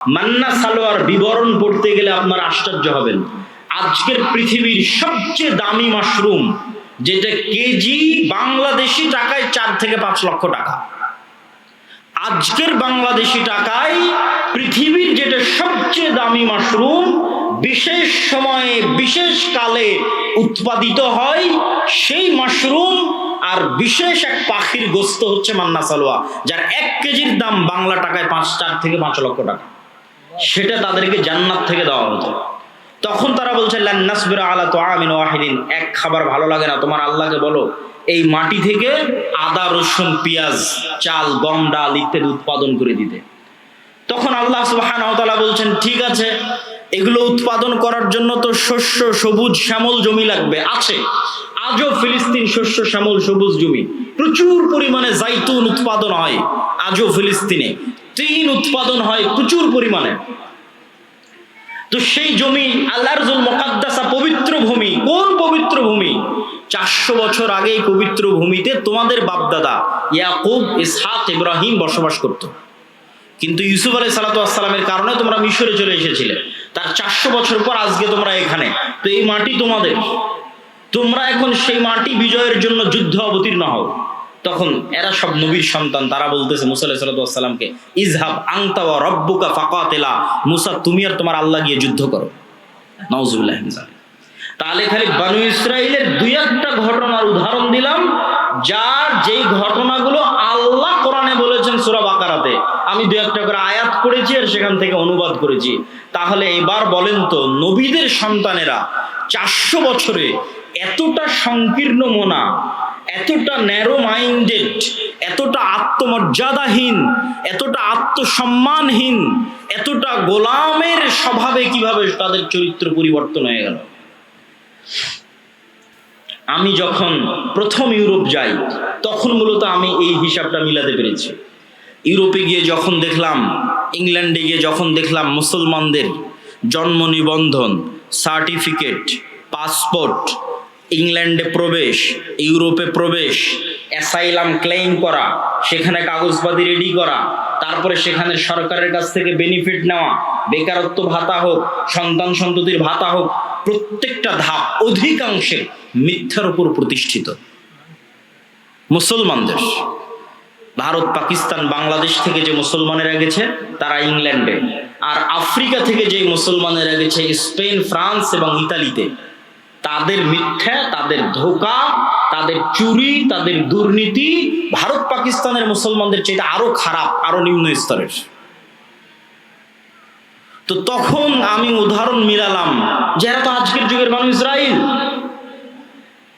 মান্না সালোয়ার বিবরণ পড়তে গেলে আপনার আশ্চর্য হবেন। আজকের পৃথিবীর সবচেয়ে দামি মাশরুম, যেটা কেজি বাংলাদেশি টাকায় চার থেকে পাঁচ লক্ষ টাকা। আজকের বাংলাদেশি টাকায় পৃথিবীর যেটা সবচেয়ে দামি মাশরুম, বিশেষ সময়ে, বিশেষ কালে উৎপাদিত হয় সেই মাশরুম, আর বিশেষ এক পাখির গোস্ত হচ্ছে মান্না সালোয়া যার এক কেজির দাম বাংলা টাকায় পাঁচ, চার থেকে পাঁচ লক্ষ টাকা। সেটা তাদেরকে জান্নাত থেকে দেওয়া হতো। তখন তারা বলছে এক খাবার ভালো লাগে না, তোমার আল্লাহকে বলো। এই মাটি থেকে আদা, রসুন, পেঁয়াজ, চাল, গম, ডাল ইত্যাদি উৎপাদন করে দিতে। তখন আল্লাহ সুবহানাহু ওয়া বলছেন, ঠিক আছে, এগুলো উৎপাদন করার জন্য তো শস্য, সবুজ, শ্যামল জমি লাগবে, আছে। আজও ফিলিস্তিন শস্য, শ্যামল, সবুজ জমি। প্রচুর পরিমাণে জাইতুন উৎপাদন হয় আজও ফিলিস্তিনে। তিন উৎপাদন হয় প্রচুর পরিমাণে। তো সেই জমি আল্লাহরজুল মোকাদ্দাসা পবিত্র ভূমি। কোন পবিত্র ভূমি? চারশো বছর আগে এই পবিত্র ভূমিতে তোমাদের বাপদাদা ইয়াকুব, ইসহাক, ইব্রাহিম বসবাস করত। কিন্তু ইউসুফ আলাই সালাতামের কারণে তোমরা মিশরে চলে এসেছিলে। তার চারশো বছর পর আজকে তোমরা এখানে। তো এই মাটি তোমাদের। তোমরা এখন সেই মাটি বিজয়ের জন্য যুদ্ধ অবতীর্ণ হও। তখন এরা সব নবীর সন্তান। তারা বলতেছে মুসা সাল্লামকে ইজহাব আংতা ওয়া রব্বুকা ফাকাতিলা। মুসা, তুমি আর তোমার আল্লাহ গিয়ে যুদ্ধ করো। নওজুবিল্লাহ তাহলে খালি বানু ইসরাইলের দুই একটা ঘটনার উদাহরণ দিলাম, যার যেই ঘটনাগুলো আল্লাহ কোরআনে বলেছেন সূরা বাকারাতে, আমি দুই একটা করে আয়াত পড়েছি আর সেখান থেকে অনুবাদ করেছি। তাহলে এবার বলেন তো, নবীদের সন্তানেরা চারশো বছরে এতটা সংকীর্ণ মোনা এতটা ন্যারো মাইন্ডেড এতটা আত্মমর্যাদাহীন, এতটা আত্মসম্মানহীন, এতটা গোলামের স্বভাবে কীভাবে তাদের চরিত্র পরিবর্তন হয়ে গেল? আমি যখন প্রথম ইউরোপ যাই, তখন মূলত আমি এই হিসাবটা মিলাতে পেরেছি। ইউরোপে গিয়ে যখন দেখলাম, ইংল্যান্ডে গিয়ে যখন দেখলাম মুসলমানদের জন্ম নিবন্ধন, সার্টিফিকেট, পাসপোর্ট ইংল্যান্ডে প্রবেশ, ইউরোপে প্রবেশ, অ্যাসাইলাম ক্লেম করা, সেখানে কাগজপাতি রেডি করা, তারপরে সেখানে সরকারের কাছ থেকে বেনিফিট নেওয়া, বেকারত্ব ভাতা হোক, সন্তান সন্ততির ভাতা হোক, প্রত্যেকটা ধাপ অধিকাংশে মিথ্যার উপর প্রতিষ্ঠিত। মুসলমান দেশ ভারত, পাকিস্তান, বাংলাদেশ থেকে যে মুসলমানেরা গেছে, তারা ইংল্যান্ডে। আর আফ্রিকা থেকে যে মুসলমানেরা গেছে, স্পেন, ফ্রান্স এবং ইতালিতে। তাদের মিথ্যা, তাদের ধোকা, তাদের চুরি, তাদের দুর্নীতি ভারত পাকিস্তানের মুসলমানদের চেয়ে আরও খারাপ, আরও নিম্ন স্তরের। তো তখন আমি উদাহরণ মিলালাম যারা তো আজকের যুগের মানুষ ইসরায়েল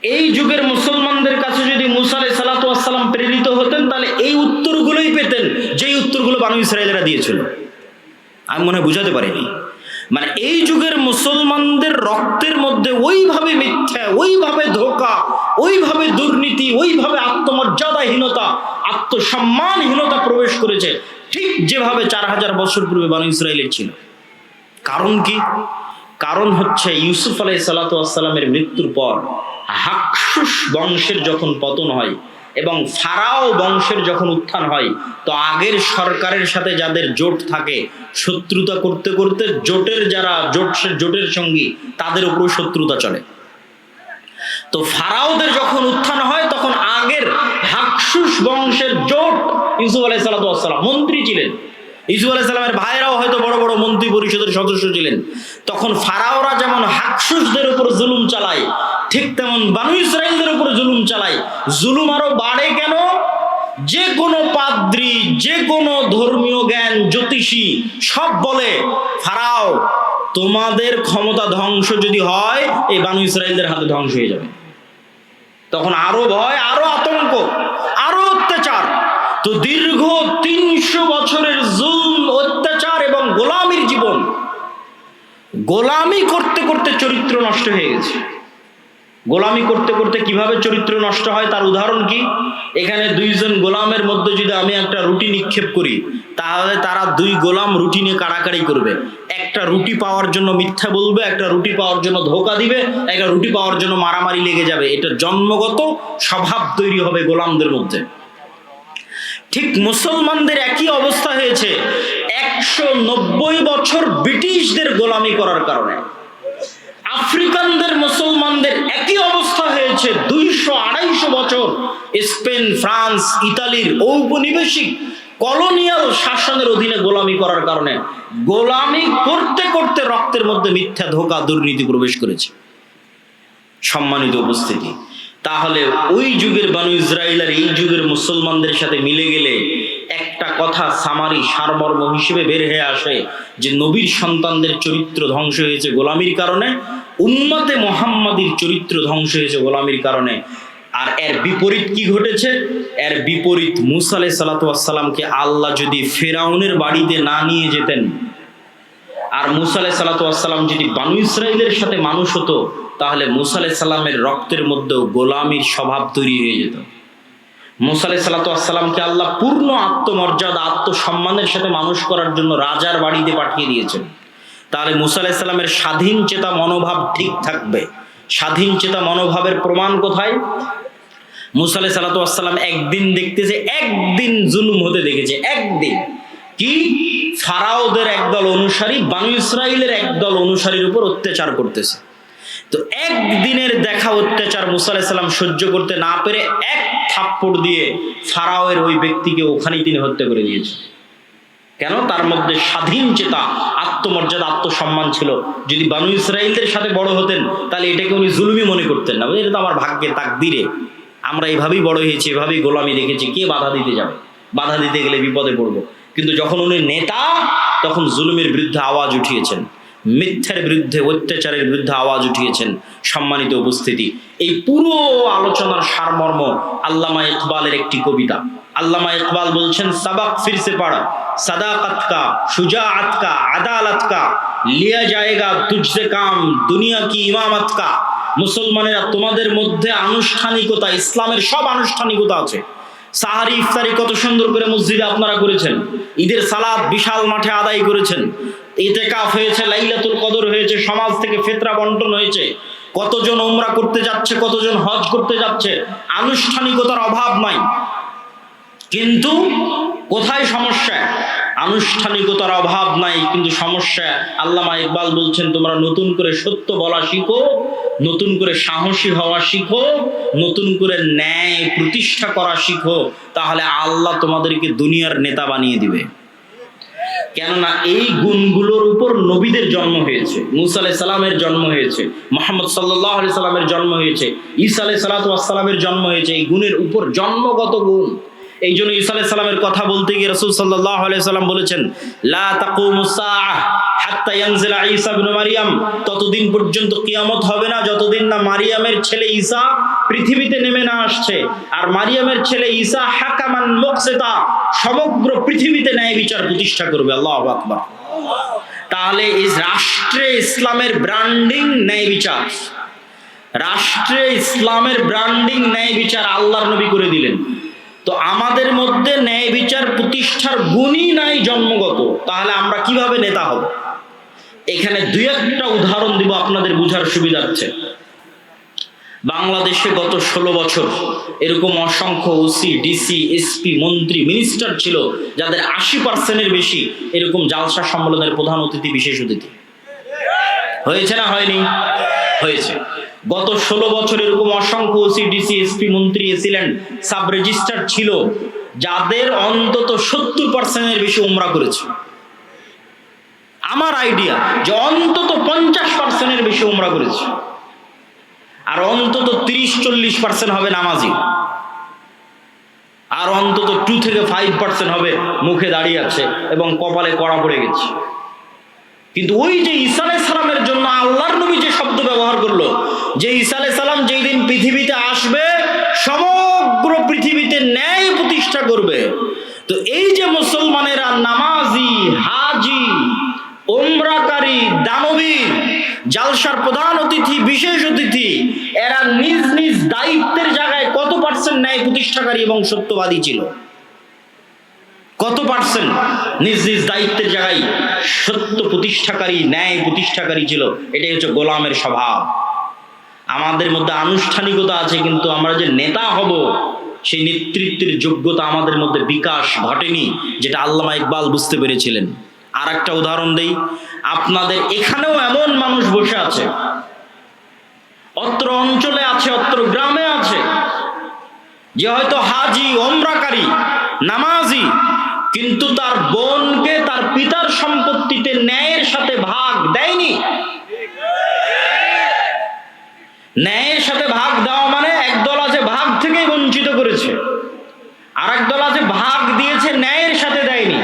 এই যুগের মুসলমানদের কাছে যদি মুসা আলাই সালাতাম প্রেরিত হতেন, তাহলে এই উত্তরগুলোই পেতেন, যেই উত্তরগুলো বানু ইসরায়েলেরা দিয়েছিল। আমি মনে হয় বুঝাতে পারিনি। মানে এই যুগের মুসলমানদের রক্তের মধ্যে ওইভাবে মিথ্যা, ওইভাবে ধোকা, ওইভাবে দুর্নীতি, ওইভাবে আত্মমর্যাদাহীনতা, আত্মসম্মানহীনতা প্রবেশ করেছে ঠিক যেভাবে চার হাজার বছর পূর্বে বানু ইসরায়েলের ছিল। কারণ কি? কারণ হচ্ছে ইউসুফ আলাই সাল্লাতামের মৃত্যুর পর হাকসুস বংশের যখন পতন হয় এবং ফারাও বংশের যখন উত্থান হয়, তো আগের সরকারের সাথে যাদের জোট থাকে, শত্রুতা করতে করতে জোটের যারা জোট, জোটের সঙ্গী, তাদের উপর শত্রুতা চলে। তো ফারাওদের যখন উত্থান হয়, তখন আগের হাকসুস বংশের জোট ইউসুফ আলাই সাল্লাম মন্ত্রী ছিলেন। ইসু আলাইসাল্লামের ভাইরাও হয়তো বড় বড় মন্ত্রী পরিষদের সদস্য ছিলেন। তখন ফারাওরা যেমন হাকসুসদের উপর জুলুম চালায় ঠিক তেমন বানু ইসরায়েলদের উপর জুলুম চালায়। জুলুম আরও বাড়ে কেন? যে কোনো পাদ্রি যে কোনো ধর্মীয় জ্ঞান, জ্যোতিষী সব বলে, ফারাও, তোমাদের ক্ষমতা ধ্বংস যদি হয়, এই বানু ইসরায়েলদের হাতে ধ্বংস হয়ে যাবে। তখন আরও ভয়, আরও আতঙ্ক, আরও অত্যাচার। তো দীর্ঘ তিনশো বছরের জুল অত্যাচার এবং গোলামির জীবন গোলামি করতে করতে চরিত্র নষ্ট হয়ে গেছে। গোলামি করতে করতে কীভাবে চরিত্র নষ্ট হয় তার উদাহরণ কি? এখানে দুইজন গোলামের মধ্যে যদি আমি একটা রুটি নিক্ষেপ করি, তাহলে তারা দুই গোলাম রুটি নিয়ে কাড়াকাড়ি করবে। একটা রুটি পাওয়ার জন্য মিথ্যা বলবে, একটা রুটি পাওয়ার জন্য ধোকা দিবে, একটা রুটি পাওয়ার জন্য মারামারি লেগে যাবে। এটা জন্মগত স্বভাব তৈরি হবে গোলামদের মধ্যে। ঠিক মুসলমানদের একই অবস্থা হয়েছে। একশো নব্বই বছর ব্রিটিশদের গোলামি করার কারণে। আফ্রিকানদের, মুসলমানদের একই অবস্থা হয়েছে দুইশো আড়াইশো বছর। স্পেন, ফ্রান্স, ইতালির ঔপনিবেশিক কলোনিয়াল শাসনের অধীনে গোলামি করার কারণে গোলামি করতে করতে রক্তের মধ্যে মিথ্যা ধোকা দুর্নীতি প্রবেশ করেছে। সম্মানিত উপস্থিতি, তাহলে ওই যুগের বানু ইসরায়েল আর এই যুগের মুসলমানদের সাথে মিলে গেলে একটা কথা সামারি সারমর্ম হিসেবে বের হয়ে আসে যে নবীর সন্তানদের চরিত্র ধ্বংস হয়েছে গোলামির কারণে। উম্মতে মোহাম্মদীর চরিত্র ধ্বংস হয়েছে গোলামির কারণে। আর এর বিপরীত কি ঘটেছে? এর বিপরীত মুসা সালাতামকে আল্লাহ যদি ফেরাউনের বাড়িতে না নিয়ে যেতেন, আর মুসা সাল্লাম যদি বানু ইসরায়েলের সাথে মানুষ হতো, তাহলে মুসা আলাই সাল্লামের রক্তের মধ্যেও গোলামির স্বভাব তৈরি হয়ে যেত। মুসা আলাই সাল্লাতামকে আল্লাহ পূর্ণ আত্মমর্যাদা, আত্মসম্মানের সাথে মানুষ করার জন্য রাজার বাড়িতে পাঠিয়ে দিয়েছেন। তাহলে মুসা আলাই সাল্লামের স্বাধীন চেতা মনোভাব ঠিক থাকবে। স্বাধীন চেতা মনোভাবের প্রমাণ কোথায়? মুসা আলাই সাল্লাতাম একদিন দেখতেছে, একদিন জুলুম হতে দেখেছে, একদিন। কি? ফারাওদের একদল অনুসারী, বানু ইসরায়েলের একদল অনুসারীর উপর অত্যাচার করতেছে। তো একদিনের দেখা অত্যাচার মুসা আলাহিসাল্লাম সহ্য করতে না পেরে এক থাপ্পড় দিয়ে ফারাওয়ের ওই ব্যক্তিকে ওখানেই তিনি হত্যা করে দিয়েছেন কেন? তার মধ্যে স্বাধীন চেতা, আত্মমর্যাদা, আত্মসম্মান ছিল। যদি বানু ইসরায়েলদের সাথে বড় হতেন, তাহলে এটাকে উনি জুলুমি মনে করতেন না। এটা তো আমার ভাগ্যে তাক তাকদিরে। আমরা এভাবেই বড় হয়েছি, এভাবেই গোলামি দেখেছি, কে বাধা দিতে যাবে? বাধা দিতে গেলে বিপদে পড়ব। কিন্তু যখন উনি নেতা, তখন জুলুমের বিরুদ্ধে আওয়াজ উঠিয়েছেন। মিথ্যার বিরুদ্ধে, অত্যাচারের বিরুদ্ধে আওয়াজ উঠিয়েছেন সম্মানিত উপস্থিতি। এই পুরো আলোচনার সারমর্ম আল্লামা ইকবালের একটি কবিতা। আল্লামা ইকবাল বলছেন, সাবাক ফিরসে পাড়া, সাদাকাত কা, শুজাআত কা, আদালত কা, লিয়া জায়েগা তুঝসে কাম, দুনিয়া কি ইমামত কা। মুসলমানেরা তোমাদের মধ্যে আনুষ্ঠানিকতা, ইসলামের সব আনুষ্ঠানিকতা আছে। সাহারি ইফতারি কত সুন্দর করে মসজিদে আপনারা করেছেন। ঈদের সালাদ বিশাল মাঠে আদায় করেছেন। ইতেকাফ হয়েছে, লাইলাতুল কদর হয়েছে, সমাজ থেকে ফেতরা বন্টন হয়েছে। কতজন ওমরা করতে যাচ্ছে, কতজন হজ করতে যাচ্ছে। আনুষ্ঠানিকতার অভাব নাই। কিন্তু কোথায় সমস্যা? আনুষ্ঠানিকতার অভাব নাই, কিন্তু সমস্যা। আল্লামা ইকবাল বলছেন, তোমরা নতুন করে সত্য বলা শিখো, নতুন করে সাহসী হওয়া শিখো, নতুন করে ন্যায় প্রতিষ্ঠা করা শিখো, তাহলে আল্লাহ তোমাদেরকে দুনিয়ার নেতা বানিয়ে দিবে। কেননা এই গুণগুলোর উপর নবীদের জন্ম হয়েছে, মুসা সালামের জন্ম হয়েছে, মোহাম্মদ সাল্লাহ আলি জন্ম হয়েছে, ঈসা আলাই সালাতামের জন্ম হয়েছে, এই গুণের উপর জন্মগত গুণ। এই জন্য ঈসা আলাইসালামের কথা বলতে গিয়ে রসুল সাল্লাহ আলাই সাল্লাম বলেছেন, লা তাকুমু সাআহ হাত্তা মারিয়াম। ততদিন পর্যন্ত কিয়ামত হবে না যতদিন না মারিয়ামের ছেলে ঈসা পৃথিবীতে নেমে না আসছে। আর মারিয়ামের ছেলে ঈসা হাকামান মুকসিতা, সমগ্র পৃথিবীতে ন্যায় বিচার প্রতিষ্ঠা করবে। আল্লাহু আকবার। তাহলে এই রাষ্ট্রে ইসলামের ব্র্যান্ডিং ন্যায় বিচার। রাষ্ট্রে ইসলামের ব্র্যান্ডিং ন্যায় বিচার আল্লাহর নবী করে দিলেন। তো আমাদের মধ্যে ন্যায় বিচার প্রতিষ্ঠার গুণই নাই জন্মগত। তাহলে আমরা কীভাবে নেতা হব? এখানে দুই একটা উদাহরণ দিব আপনাদের বুঝার সুবিধার্থে। বাংলাদেশে গত ষোলো বছর এরকম অসংখ্য ওসি ডিসি এসপি মন্ত্রী মিনিস্টার ছিল, যাদের আশি পার্সেন্টের বেশি এরকম জালসা সম্মেলনের প্রধান অতিথি বিশেষ অতিথি। হয়েছে না হয়নি? হয়েছে। গত ষোলো বছর এরকম অসংখ্য ওসি ডিসি এসপি মন্ত্রী এসিলেন সাব রেজিস্টার ছিল, যাদের অন্তত সত্তর পার্সেন্টের বেশি উমরা করেছে। আমার আইডিয়া যে অন্তত পঞ্চাশ পার্সেন্টের বেশি উমরা করেছে। আর অন্তত তিরিশ চল্লিশ পার্সেন্ট হবে নামাজি। আর অন্তত টু থেকে ফাইভ পার্সেন্ট হবে মুখে দাঁড়িয়ে আছে এবং কপালে কড়া পড়ে গেছে। কিন্তু ওই যে ঈসা সালামের জন্য আল্লাহর নবী যে শব্দ ব্যবহার করল যে ঈসা আলাই সালাম যেই দিন পৃথিবীতে আসবে, সমগ্র পৃথিবীতে ন্যায় প্রতিষ্ঠা করবে। তো এই যে মুসলমানেরা নামাজি, হাজি ওমরাকারী দানবীর জালসার প্রধান অতিথি, বিশেষ অতিথি, এরা নিজ নিজ দায়িত্বের জায়গায় কত পার্সেন্ট ন্যায় প্রতিষ্ঠাকারী এবং সত্যবাদী ছিল? কত পার্সেন্ট নিজ নিজ দায়িত্বের জায়গায় সত্য প্রতিষ্ঠাকারী, ন্যায় প্রতিষ্ঠাকারী ছিল? এটাই হচ্ছে গোলামের স্বভাব। আমাদের মধ্যে আনুষ্ঠানিকতা আছে, কিন্তু আমরা যে নেতা হব, সেই নেতৃত্বের যোগ্যতা আমাদের মধ্যে বিকাশ ঘটেনি, যেটা আল্লামা ইকবাল বুঝতে পেরেছিলেন। আর একটা উদাহরণ দেই, আপনাদের এখানেও এমন মানুষ বসে আছে। অত্র অঞ্চলে আছে, অত্র গ্রামে আছে, যে হয়তো হাজি, ওমরাকারী, নামাজি, কিন্তু তার বোনকে তার পিতার সম্পত্তিতে ন্যায়ের সাথে ভাগ দেয়নি। ন্যায়ের সাথে ভাগ দেওয়া মানে একদল আছে ভাগ থেকেই বঞ্চিত করেছে। আর একদল আছে ভাগ দিয়েছে, ন্যায়ের সাথে দেয়নি।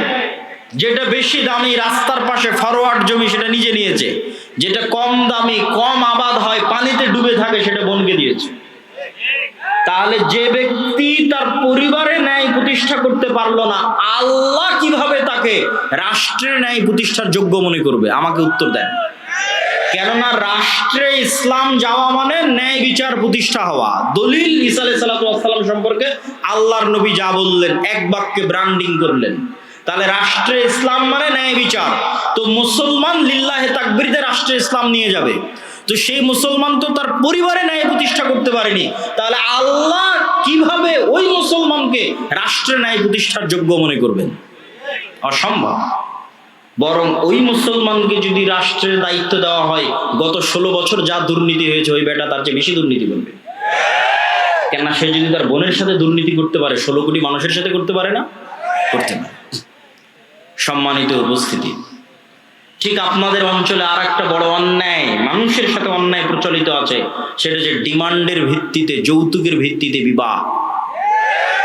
যেটা বেশি দামি রাস্তার পাশে ফরওয়ার্ড জমি সেটা নিজে নিয়েছে। যেটা কম দামি, কম আবাদ হয়, পানিতে ডুবে থাকে সেটা বোনকে দিয়েছে। তাহলে যে ব্যক্তি তার পরিবারে ন্যায় প্রতিষ্ঠা করতে পারল না, আল্লাহ কীভাবে তাকে রাষ্ট্রের ন্যায় প্রতিষ্ঠার যোগ্য মনে করবে? আমাকে উত্তর দেন। কেননা রাষ্ট্রে ইসলাম যাওয়া মানে ন্যায় বিচার প্রতিষ্ঠা হওয়া। দলিল ইসা আলাইসাল্লাম সম্পর্কে আল্লাহর নবী যা বললেন, এক বাক্যে ব্র্যান্ডিং করলেন। তাহলে রাষ্ট্রে ইসলাম মানে ন্যায় বিচার। তো মুসলমান লিল্লাহে তাকবিরদের রাষ্ট্রে ইসলাম নিয়ে যাবে। তো সেই মুসলমান তো তার পরিবারে ন্যায় প্রতিষ্ঠা করতে পারেনি। তাহলে আল্লাহ কীভাবে ওই মুসলমানকে রাষ্ট্রে ন্যায় প্রতিষ্ঠার যোগ্য মনে করবেন? অসম্ভব। বরং ওই মুসলমানকে যদি রাষ্ট্রের দায়িত্ব দেওয়া হয়, গত ষোলো বছর যা দুর্নীতি হয়েছে ওই বেটা তার চেয়ে বেশি দুর্নীতি করবে। কেননা সে যদি তার বোনের সাথে দুর্নীতি করতে পারে, ষোলো কোটি মানুষের সাথে করতে পারে না? করতে পারে। সম্মানিত উপস্থিতি, ঠিক আপনাদের অঞ্চলে আর একটা বড় অন্যায়, মানুষের সাথে অন্যায় প্রচলিত আছে, সেটা যে ডিমান্ডের ভিত্তিতে, যৌতুকের ভিত্তিতে বিবাহ।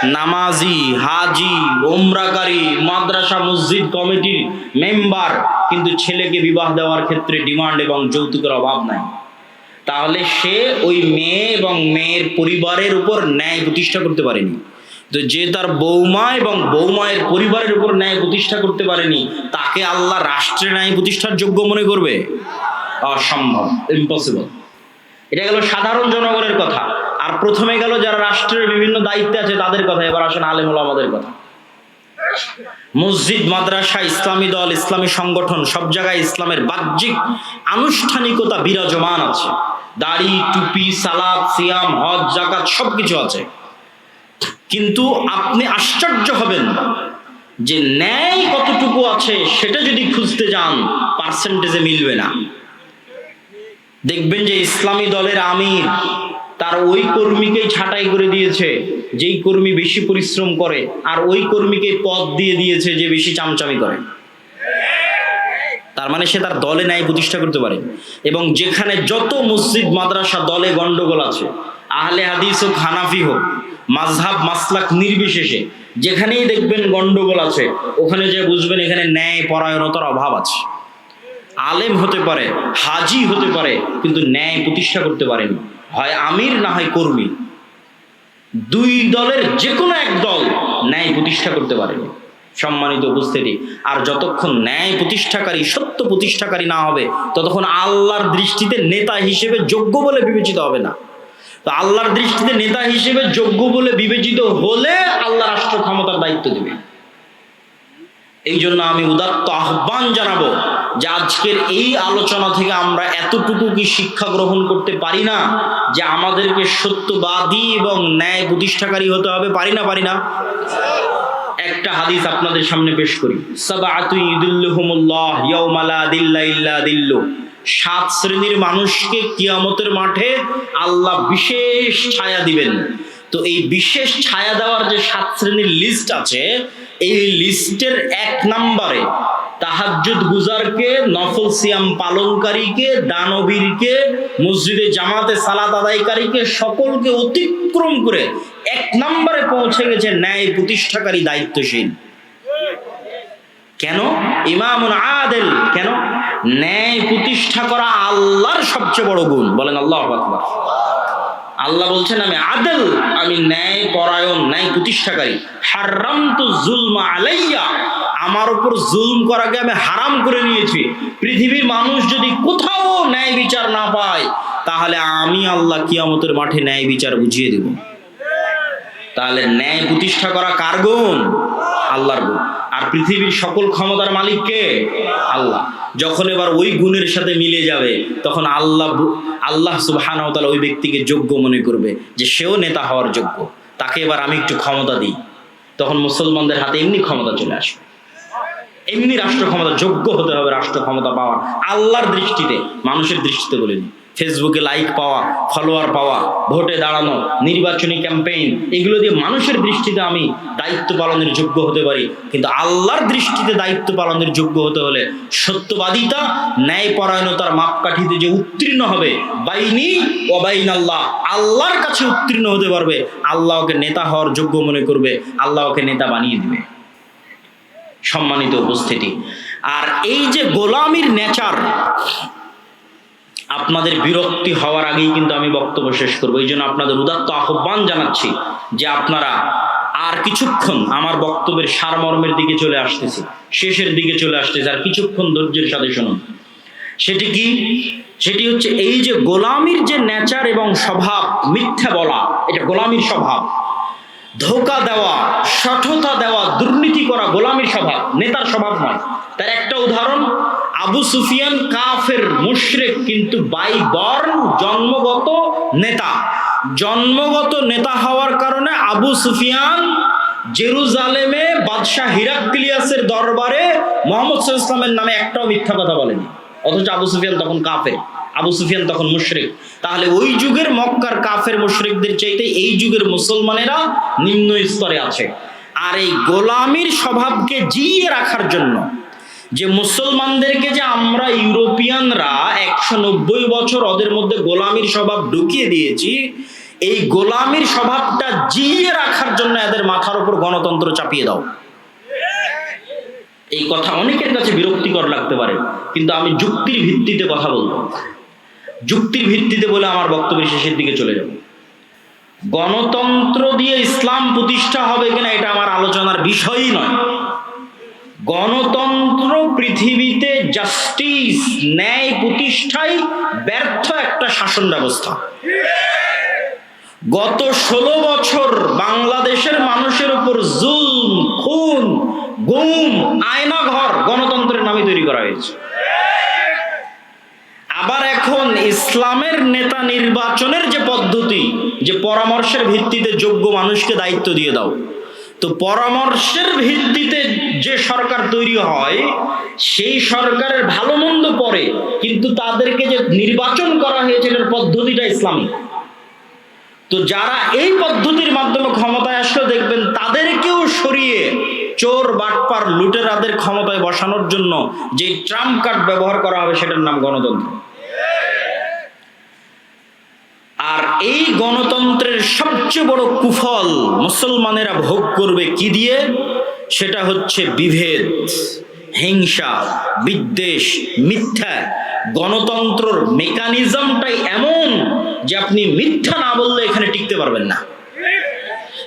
নামাজি, হাজি ওমরাকারী মাদ্রাসা, মসজিদ কমিটির মেম্বার, কিন্তু ছেলেকে বিবাহ দেওয়ার ক্ষেত্রে ডিমান্ড এবং যৌতুকের অভাব নাই। তাহলে সে ওই মেয়ে এবং মেয়ের পরিবারের উপর ন্যায় প্রতিষ্ঠা করতে পারেনি। তো যে তার বৌমা এবং বৌমায়ের পরিবারের উপর ন্যায় প্রতিষ্ঠা করতে পারেনি, তাকে আল্লাহ রাষ্ট্রে ন্যায় প্রতিষ্ঠার যোগ্য মনে করবে? অসম্ভব ইম্পসিবল এটা গেল সাধারণ জনগণের কথা। আর প্রথমে গেল যারা রাষ্ট্রের বিভিন্ন দায়িত্বে আছে তাদের কথা, এবার আসেন আলেমুল আমাদের কথা। মসজিদ, মাদ্রাসা, ইসলামী দল, ইসলামী সংগঠন, সব জায়গায় ইসলামের বাহ্যিক আনুষ্ঠানিকতা বিরাজমান আছে। দাড়ি, টুপি, সালাদ, সিয়াম, হজ জাকাত সবকিছু আছে। কিন্তু আপনি আশ্চর্য হবেন যে ন্যায় কতটুকু আছে সেটা যদি খুঁজতে যান পার্সেন্টেজে মিলবে না। দেখবেন যে ইসলামী দলের আমির তার ওই কর্মীকেই ছাঁটাই করে দিয়েছে, যেই কর্মী বেশি পরিশ্রম করে, আর ওই কর্মীকে পদ দিয়ে দিয়েছে যে বেশি চামচামি করে। তার মানে সে তার দলে ন্যায় প্রতিষ্ঠা করতে পারে। এবং যেখানে যত মসজিদ, মাদ্রাসা, দলে গন্ডগোল আছে, আহলে হাদিস হোক, হানাফি হোক মাঝহাব মাসলাক নির্বিশেষে, যেখানেই দেখবেন গন্ডগোল আছে, ওখানে যে বুঝবেন এখানে ন্যায় পরায়ণতার অভাব আছে। আলেম হতে পারে, হাজি হতে পারে, কিন্তু ন্যায় প্রতিষ্ঠা করতে পারেনি। হয় আমির না হয় কর্মী। দুই দলের যে কোনো এক দল ন্যায় প্রতিষ্ঠা করতে পারেনি সম্মানিত উপস্থিতি, আর যতক্ষণ ন্যায় প্রতিষ্ঠাকারী, সত্য প্রতিষ্ঠাকারী না হবে, ততক্ষণ আল্লাহর দৃষ্টিতে নেতা হিসেবে যোগ্য বলে বিবেচিত হবে না। তো আল্লাহর দৃষ্টিতে নেতা হিসেবে যোগ্য বলে বিবেচিত হলে আল্লাহ রাষ্ট্র ক্ষমতার দায়িত্ব দেবে। এই জন্য আমি উদাত্ত আহ্বান জানাব যে আজকের এই আলোচনা থেকে আমরা এতটুকু কি শিক্ষা গ্রহণ করতে পারি না? যে আমাদেরকে সত্যবাদী এবং ন্যায় প্রতিষ্ঠাকারী হতে হবে, পারি না পারি না? একটা হাদিস আপনাদের সামনে পেশ করি। সাত শ্রেণির মানুষকে কিয়ামতের মাঠে আল্লাহ বিশেষ ছায়া দিবেন। তো এই বিশেষ ছায়া দেওয়ার যে সাত শ্রেণির লিস্ট আছে, এই লিস্টের এক নম্বরে তাহাজ্জুদ গুজারকে, নফল সিয়াম পালনকারীকে, দানবীরকে, মসজিদে জামাতে সালাত আদায়কারীকে সকলকে অতিক্রম করে এক নম্বরে পৌঁছে গেছে ন্যায় প্রতিষ্ঠাকারী দায়িত্বশীল। কেন? ইমামুন আদেল, কেন? ন্যায় প্রতিষ্ঠা করা আল্লাহর সবচেয়ে বড় গুণ। বলেন আল্লাহ আকবার। আল্লাহ বলছেন, আমি আদল, আমি ন্যায় পরায়ণ, ন্যায় প্রতিষ্ঠাকারী। হারাম তো জুলমা আলাইয়া। আমার উপর জুলম করাকে আমি হারাম করে নিয়েছি। পৃথিবীর মানুষ যদি কোথাও ন্যায় বিচার না পায়, তাহলে আমি আল্লাহ কিয়ামতের মাঠে ন্যায় বিচার বুঝিয়ে দেব। তাহলে ন্যায় প্রতিষ্ঠা করা কার গুণ? আল্লাহর গুণ। আর পৃথিবীর সকল ক্ষমতার মালিক কে? আল্লাহ। যখন এবার ওই গুণের সাথে মিলে যাবে, তখন আল্লাহ আল্লাহ সুবহানাহু ওয়া তাআলা ওই ব্যক্তিকে যোগ্য মনে করবে যে সেও নেতা হওয়ার যোগ্য। তাকে এবার আমি একটু ক্ষমতা দিই। তখন মুসলমানদের হাতে এমনি ক্ষমতা চলে আসবে। এমনি রাষ্ট্র ক্ষমতা যোগ্য হতে হবে রাষ্ট্র ক্ষমতা পাওয়া আল্লাহর দৃষ্টিতে, মানুষের দৃষ্টিতে বলিনি ফেসবুকে লাইক পাওয়া ফলোয়ার পাওয়া, ভোটে দাঁড়ানো, নির্বাচনী ক্যাম্পেইন এগুলো দিয়ে মানুষের দৃষ্টিতে আমি দায়িত্ব পালনের যোগ্য হতে পারি। কিন্তু আল্লাহর দৃষ্টিতে দায়িত্ব পালনের যোগ্য হতে হলে সত্যবাদিতা ন্যায় পরায়ণতার মাপকাঠিতে যে উত্তীর্ণ হবে, বাইনি ও বাইন আল্লাহ আল্লাহর কাছে উত্তীর্ণ হতে পারবে, আল্লাহ ওকে নেতা হওয়ার যোগ্য মনে করবে, আল্লাহ ওকে নেতা বানিয়ে দিবে। সম্মানিত উপস্থিতি। আর এই যে গোলামির নেচার আপনাদের বিরক্তি হওয়ার আগেই কিন্তু আমি বক্তব্য শেষ করব। এই জন্য আপনাদের উদাত্ত আহ্বান জানাচ্ছি যে আপনারা আর কিছুক্ষণ আমার বক্তব্যের সারমর্মের দিকে চলে আসতেছে, শেষের দিকে চলে আসতেছে, আর কিছুক্ষণ ধৈর্যের সাথে শুনুন। সেটি কি? সেটি হচ্ছে এই যে গোলামির যে নেচার এবং স্বভাব, মিথ্যা বলা, এটা গোলামির স্বভাব। ধোকা দেওয়া, সঠতা দেওয়া, দুর্নীতি করা গোলামির স্বভাব, নেতার স্বভাব নয়। তার একটা উদাহরণ আবু সুফিয়ান কাফের মুশরেক কিন্তু বাই বর্ণ জন্মগত নেতা। জন্মগত নেতা হওয়ার কারণে আবু সুফিয়ান জেরুজালেমে বাদশাহ হিরাক্লিয়াসের দরবারে মোহাম্মদ ইসলামের নামে একটাও মিথ্যা কথা বলেনি। অথচ আবু সুফিয়ান তখন কাফের, আবু সুফিয়ান তখন মুশরিক। তাহলে ওই যুগের মক্কার কাফের মুশরিকদের চাইতে এই যুগের মুসলমানেরা নিম্ন স্তরে আছে। আর এই গোলামির স্বভাবকে জিইয়ে রাখার জন্য যে মুসলমানদেরকে যে আমরা ইউরোপিয়ানরা একশো নব্বই বছর ওদের মধ্যে গোলামির স্বভাব ঢুকিয়ে দিয়েছি, এই গোলামির স্বভাবটা জিইয়ে রাখার জন্য এদের মাথার উপর গণতন্ত্র চাপিয়ে দাও। এই কথা অনেকের কাছে বিরক্তিকর লাগতে পারে, কিন্তু আমি যুক্তির ভিত্তিতে কথা বলব। যুক্তির ভিত্তিতে বলে আমার বক্তব্যের শেষের দিকে চলে যাব। গণতন্ত্র দিয়ে ইসলাম প্রতিষ্ঠা হবে কিনা এটা আমার আলোচনার বিষয়ই নয়। গণতন্ত্র পৃথিবীতে জাস্টিস ন্যায় প্রতিষ্ঠায় ব্যর্থ একটা শাসন ব্যবস্থা। গত ষোলো বছর বাংলাদেশের মানুষের উপর জুলম, খুন, গুম আয়না ঘর গণতন্ত্রের নামে তৈরি করা হয়েছে। আবার এখন ইসলামের নেতা নির্বাচনের যে পদ্ধতি, যে পরামর্শের ভিত্তিতে যোগ্য মানুষকে দায়িত্ব দিয়ে দাও তো পরামর্শের ভিত্তিতে যে সরকার তৈরি হয়, সেই সরকারের ভালো মন্দ পরে কিন্তু তাদেরকে যে নির্বাচন করা হয়েছে, এটার পদ্ধতিটা ইসলামিক। তো যারা এই পদ্ধতির মাধ্যমে ক্ষমতায় আসলে, দেখবেন তাদেরকেও সরিয়ে চোর, বাটপার, লুটেরাদের ক্ষমতায় বসানোর জন্য যে ট্রাম্প কার্ড ব্যবহার করা হবে, সেটার নাম গণতন্ত্র। আর এই গণতন্ত্রের সবচেয়ে বড় কুফল মুসলমানেরা ভোগ করবে কি দিয়ে? সেটা হচ্ছে বিভেদ, হিংসা, বিদ্বেষ, মিথ্যা। গণতন্ত্রর মেকানিজমটাই এমন যে আপনি মিথ্যা না বললে এখানে টিকতে পারবেন না।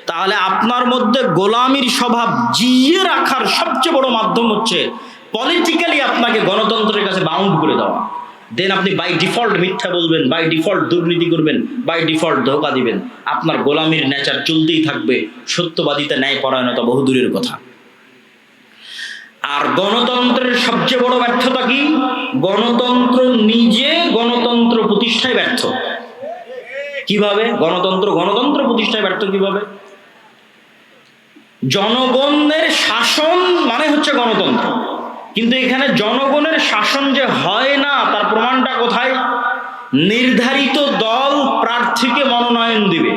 তাহলে আপনার মধ্যে গোলামির স্বভাব জিয়ে রাখার সবচেয়ে বড় মাধ্যম হচ্ছে পলিটিক্যালি আপনাকে গণতন্ত্রের কাছে বাউন্ড করে দেওয়া। দেন আপনি বাই ডিফল্ট মিথ্যা বলবেন বাই ডিফল্ট দুর্নীতি করবেন বাই ডিফল্ট ধোকা দিবেন। আপনার গোলামির নেচার চলতেই থাকবে। সত্যবাদিতা ন্যায় পরায়ণতা বহুদূরের কথা। আর গণতন্ত্রের সবচেয়ে বড় ব্যর্থতা কি? গণতন্ত্র নিজে গণতন্ত্র প্রতিষ্ঠায় ব্যর্থ। কীভাবে? গণতন্ত্র গণতন্ত্র প্রতিষ্ঠায় ব্যর্থ কীভাবে? জনগণের শাসন মানে হচ্ছে গণতন্ত্র। কিন্তু এখানে জনগণের শাসন যে হয় না, তার প্রমাণটা কোথায়? নির্ধারিত দল প্রার্থীকে মনোনয়ন দিবে।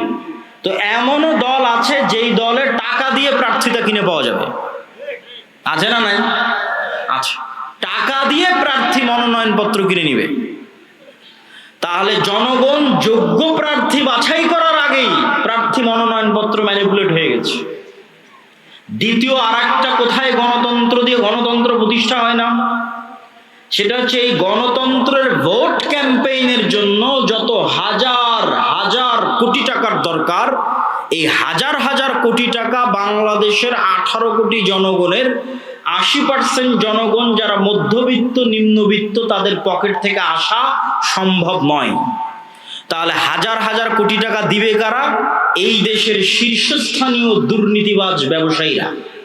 তো এমনও দল আছে যেই দলের টাকা দিয়ে প্রার্থীতা কিনে পাওয়া যাবে। আছে না নাই? আছে। টাকা দিয়ে প্রার্থী মনোনয়ন পত্র কিনে নিবে। তাহলে জনগণ যোগ্য প্রার্থী বাছাই করার আগেই প্রার্থী মনোনয়ন পত্র ম্যানিপুলেট হয়ে গেছে। দ্বিতীয় আর একটা কোথায় গণতন্ত্র দিয়ে গণতন্ত্র প্রতিষ্ঠা হয় না? সেটা হচ্ছে এই গণতন্ত্রের ভোট ক্যাম্পেইনের জন্য যত হাজার হাজার কোটি টাকার দরকার, এই হাজার হাজার কোটি টাকা বাংলাদেশের আঠারো কোটি জনগণের, আশি পার্সেন্ট জনগণ যারা মধ্যবিত্ত, নিম্নবিত্ত, তাদের পকেট থেকে আসা সম্ভব নয়। তাহলে হাজার হাজার কোটি টাকা দিবে কারা? এই দেশের শীর্ষস্থানীয় দুর্নীতিবাজ ব্যবসায়ীরা।